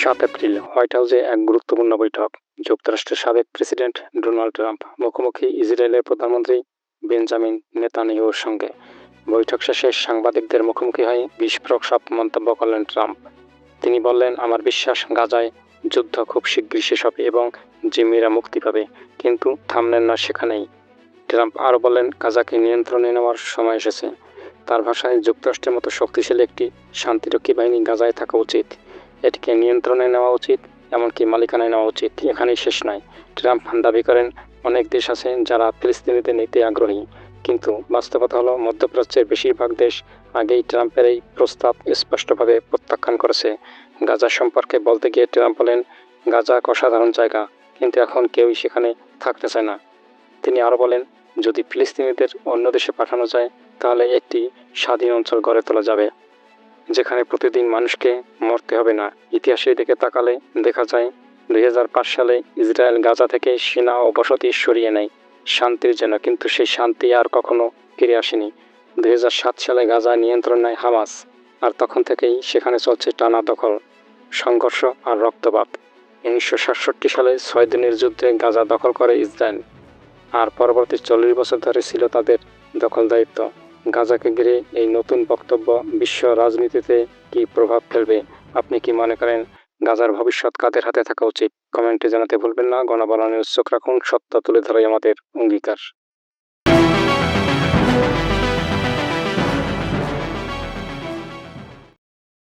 সাত April white হাউসে এক গুরুত্বপূর্ণ বৈঠক। যুক্তরাষ্ট্রের সাবেক প্রেসিডেন্ট ডোনাল্ড ট্রাম্প মুখোমুখি ইসরায়েলের প্রধানমন্ত্রী বেঞ্জামিন নেতানিয়াহুর সঙ্গে। বৈঠক শেষে সাংবাদিকদের মুখোমুখি হয়ে বিস্ফোরক সব মন্তব্য করলেন ট্রাম্প। তিনি বললেন, আমার বিশ্বাস, গাজায় যুদ্ধ খুব শীঘ্রই শেষ হবে এবং জিম্মিরা মুক্তি পাবে, কিন্তু থামলেন না সেখানেই। ট্রাম্প আরও বললেন গাজাকে নিয়ন্ত্রণে নেওয়ার সময় এসেছে। তার ভাষায় যুক্তরাষ্ট্রের মতো শক্তিশালী একটি শান্তিরক্ষী বাহিনী গাজায় থাকা উচিত। এটিকে নিয়ন্ত্রণে নেওয়া উচিত, এমনকি মালিকানায় নেওয়া উচিত। এখানেই শেষ নয়। ট্রাম্প দাবি করেন, অনেক দেশ আছে যারা ফিলিস্তিনিদের নিতে আগ্রহী। কিন্তু বাস্তবতা হলো, মধ্যপ্রাচ্যের বেশিরভাগ দেশ আগেই ট্রাম্পের এই প্রস্তাব স্পষ্টভাবে প্রত্যাখ্যান করেছে। গাজা সম্পর্কে বলতে গিয়ে ট্রাম্প বলেন, গাজা এক অসাধারণ জায়গা, কিন্তু এখন কেউই সেখানে থাকতে চায় না। তিনি আরও বলেন, যদি ফিলিস্তিনিদের অন্য দেশে পাঠানো যায়, তাহলে একটি স্বাধীন অঞ্চল গড়ে তোলা যাবে। যেখানে প্রতিদিন মানুষকে মরতে হবে না। ইতিহাসের দিকে তাকালে দেখা যায়, দুই সালে ইসরায়েল গাজা থেকে সেনা ও বসতি সরিয়ে নেয়। শান্তির জন্য, কিন্তু সেই শান্তি আর কখনো ফিরে আসেনি। দুই হাজার সাত সালে গাজা নিয়ন্ত্রণ নেয় হামাস, আর তখন থেকেই সেখানে চলছে টানা দখল, সংঘর্ষ আর রক্তপাত। উনিশশো সাতষট্টি সালে ছয় দিনের যুদ্ধে গাজা দখল করে ইসরায়েল, আর পরবর্তী চল্লিশ বছর ধরে ছিল তাদের দখল দায়িত্ব গাজাকে ঘিরে এই নতুন বক্তব্য বিশ্ব রাজনীতিতে কি প্রভাব ফেলবে? আপনি কি মনে করেন গাজার ভবিষ্যৎ কাদের হাতে থাকা উচিত? কমেন্টে জানাতে ভুলবেন না। গণবলা নিউজ চোখ রাখুন। সত্য তুলে ধরাই আমাদের অঙ্গীকার।